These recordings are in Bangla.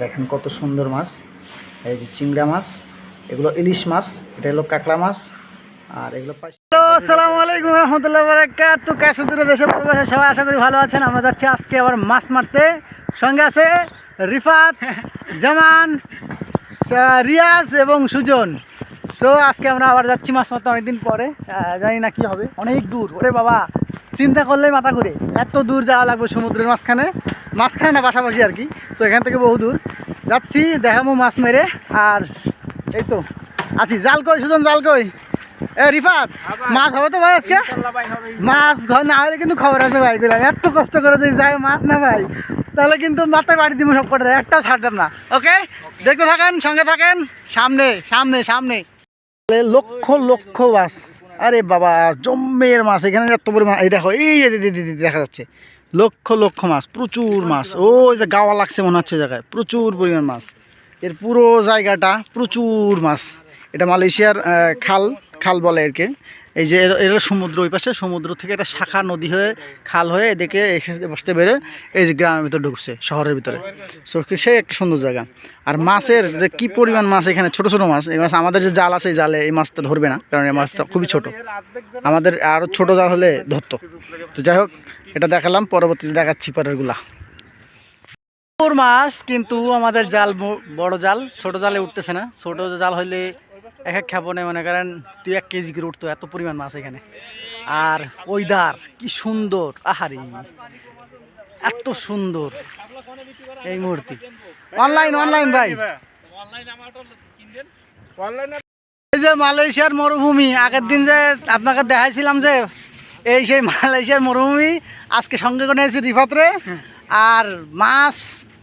দেখেন কত সুন্দর মাছ। এই যে চিংড়া মাছ, এগুলো ইলিশ মাছ, এটা হলো কাঁকড়া মাছ, আর এগুলো আসসালামু আলাইকুম রহমতুল্লাহ বারাকাতু কাছে দূরে দেশে প্রবাসে সবাই? আশা করি ভালো আছেন। আমরা যাচ্ছি আজকে আবার মাছ মারতে। সঙ্গে আছে রিফাত, জামান রিয়াজ এবং সুজন। সো আজকে আমরা আবার যাচ্ছি মাছ মারতে অনেকদিন পরে। জানি না কি হবে। অনেক দূর। ওরে বাবা, চিন্তা করলেই মাথা ঘুরে। এত দূর যাওয়া লাগবে সমুদ্রের মাঝখানে। মাঝখানে না পাশাপাশি আর কি। তো এখান থেকে বহু দূর। যাচ্ছি দেখাবো মাছ মেরে। আর এই তো আছি। জাল কই সুজন জাল কই? এ রিফাত মাছ হবে তো ভাই আজকে? মাছ ঘর না হলে কিন্তু খবর আছে ভাই গুলাম এত কষ্ট করে যদি যাই মাছ না ভাই তাহলে কিন্তু মাথায় বাড়ি দিব সব কটা। একটা ছাড়তাম না ওকে? দেখতে থাকেন সঙ্গে থাকেন। সামনে সামনে সামনে। লক্ষ লক্ষ মাছ। আরে বাবা জম্মের মাছ। এখানে এত পরিমাণ এই দেখো এই দেখা যাচ্ছে। লক্ষ লক্ষ মাছ প্রচুর মাছ। ওই যে গাওয়া লাগছে মনে হচ্ছে জায়গায় প্রচুর পরিমাণ মাছ। এর পুরো জায়গাটা প্রচুর মাছ। এটা মালয়েশিয়ার খাল খাল বলে এরকে। এই যে এর- সমুদ্র ওই পাশে, সমুদ্র থেকে একটা শাখা নদী হয়ে খাল হয়ে এদিকে বসতে বেরো এই যে গ্রামের ভিতরে ঢুকছে, শহরের ভিতরে। সো সেই একটা সুন্দর জায়গা। আর মাছের যে কি পরিমাণ মাছ এখানে, ছোট ছোট মাছ, এই মাছ আমাদের যে জাল আছে, এই জালে এই মাছটা ধরবে না, কারণ এই মাছটা খুবই ছোট। আমাদের আরও ছোট জাল হলে ধরতো। তো যাই হোক, এটা দেখালাম, পরবর্তীতে দেখাচ্ছি পরেরগুলা। মাছ কিন্তু আমাদের জাল বড় জাল, ছোট জালে উঠতেছে না। ছোট জাল হইলে এক এক খাব মনে করেন দুই এক কেজি করে উঠতো এত পরিমাণ মাছ এখানে। আর ওইদার কি সুন্দর আহারি এত সুন্দর এই মূর্তি অনলাইন অনলাইন ভাই। এই যে মালয়েশিয়ার মরুভূমি আগের দিন যে আপনাকে দেখাইছিলাম যে এই সেই মালয়েশিয়ার মরুভূমি আজকে সঙ্গে করে নিয়েছি রিফাতরে আর মাছ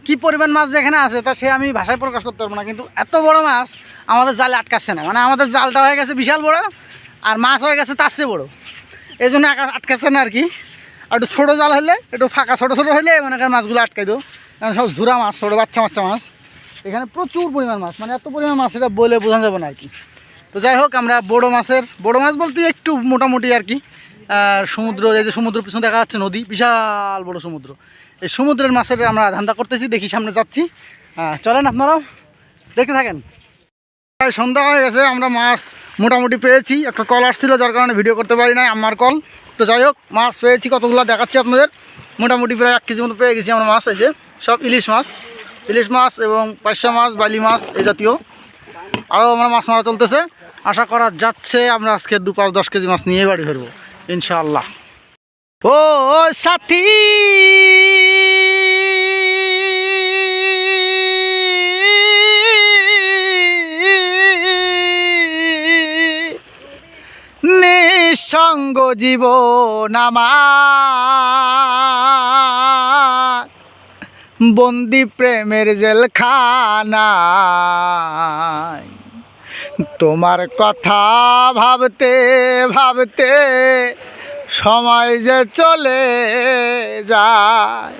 কি পরিমাণ মাছ যেখানে আছে, তা সে আমি ভাষায় প্রকাশ করতে পারব না। কিন্তু এত বড় মাছ আমাদের জালে আটকাচ্ছে না। মানে আমাদের জালটা হয়ে গেছে বিশাল বড়, আর মাছ হয়ে গেছে তার চেয়ে বড়ো। এই জন্য আটকাচ্ছে না আর কি। আর একটু ছোটো জাল হলে, একটু ফাঁকা ছোটো ছোটো হলে মনে করেন মাছগুলো আটকাই দেবো। কারণ সব ঝুরা মাছ, ছোটো বাচ্চা বাচ্চা মাছ। এখানে প্রচুর পরিমাণ মাছ মানে এত পরিমাণ মাছ, এটা বলে বোঝানো যাবে না আর কি। তো যাই হোক, আমরা বড় মাছের, বড় মাছ বলতে একটু মোটামুটি আর কি। সমুদ্র, এই যে সমুদ্র পিছনে দেখা যাচ্ছে নদী, বিশাল বড় সমুদ্র। এই সমুদ্রের মাছের আমরা ধান্দা করতেছি, দেখি সামনে যাচ্ছি। চলেন আপনারাও, দেখতে থাকেন। সন্ধ্যা হয়ে গেছে, আমরা মাছ মোটামুটি পেয়েছি। একটা কল আসছিল, যার কারণে ভিডিও করতে পারি নাই আমার কল। তো যাই হোক, মাছ পেয়েছি, কতগুলো দেখাচ্ছি আপনাদের। মোটামুটি প্রায় এক কেজি মতো পেয়ে গেছি আমরা মাছ যে, সব ইলিশ মাছ। ইলিশ মাছ এবং পাঁচশা মাছ, বালি মাছ, এই জাতীয়। আরও আমরা মাছ মারা চলতেছে। আশা করা যাচ্ছে, আমরা আজকে দু পাঁচ দশ কেজি মাছ নিয়ে বাড়ি ফিরবো, ইনশাআল্লাহ। ও, সাথী! নিঃসঙ্গ জীবন আমার। বন্দি প্রেমের জেলখানায়। তোমার কথা ভাবতে ভাবতে সময় যে চলে যায়।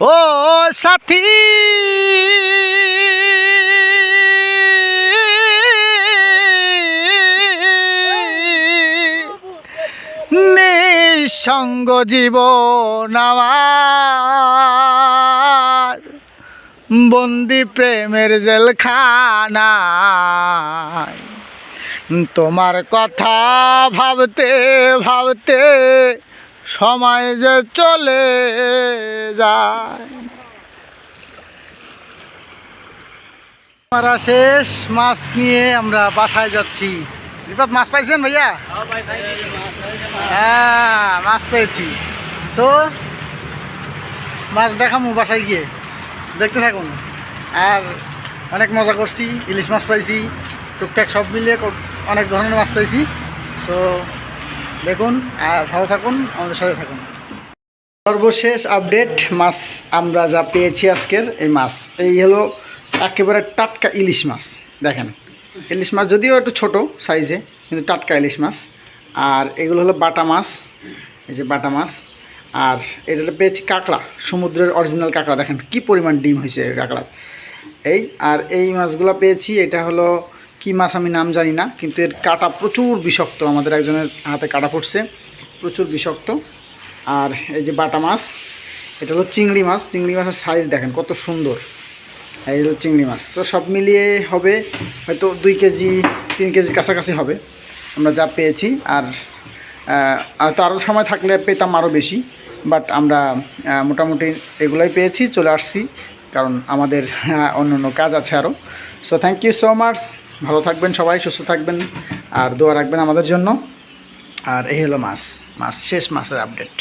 ও সাথী! নিঃসঙ্গ আমার। বন্দি প্রেমের জেলখানা তোমার কথা ভাবতে ভাবতে সময় যে চলে যায়। মারা শেষ, মাছ নিয়ে আমরা বাসায় যাচ্ছি। বিপদ মাছ পাইছেন ভাইয়া? হ্যাঁ মাছ পেয়েছি। তো, মাছ দেখামু বাসায় গিয়ে। দেখতে থাকুন। আর অনেক মজা করছি, ইলিশ মাছ পাইছি, টুকটাক সব মিলিয়ে অনেক ধরনের মাছ পাইছি। সো দেখুন আর ভালো থাকুন, আমাদের সাথে থাকুন। সর্বশেষ আপডেট, মাছ আমরা যা পেয়েছি আজকের এই মাছ। এই হলো একেবারে টাটকা ইলিশ মাছ। দেখেন। ইলিশ মাছ যদিও একটু ছোট সাইজে, কিন্তু টাটকা ইলিশ মাছ। আর এগুলো হলো বাটা মাছ, এই যে বাটা মাছ। আর এটা পেয়েছি কাঁকড়া, সমুদ্রের অরিজিনাল কাঁকড়া। দেখেন কি পরিমাণ ডিম হয়েছে কাঁকড়ার। এই, আর এই মাছগুলো পেয়েছি, এটা হলো কি মাছ আমি নাম জানি না, কিন্তু এর কাটা প্রচুর বিষাক্ত। আমাদের একজনের হাতে কাটা পড়ছে প্রচুর বিষাক্ত। আর এই যে বাটা মাছ, এটা হলো চিংড়ি মাছ। চিংড়ি মাছের সাইজ দেখেন কত সুন্দর। এই হলো চিংড়ি মাছ। তো সব মিলিয়ে হবে হয়তো দুই কেজি, তিন কেজি কাছাকাছি হবে। আমরা যা পেয়েছি আর হয়তো আরও সময় থাকলে পেতাম আরও বেশি বাট আমরা মোটামুটি এগুলোই পেয়েছি, চলে আসছি, কারণ আমাদের অন্য অন্য কাজ আছে আরও so thank you so much ভালো থাকবেন সবাই, সুস্থ থাকবেন, আর দোয়া রাখবেন আমাদের জন্য। আর এই হলো মাছ মাছ, শেষ মাছের আপডেট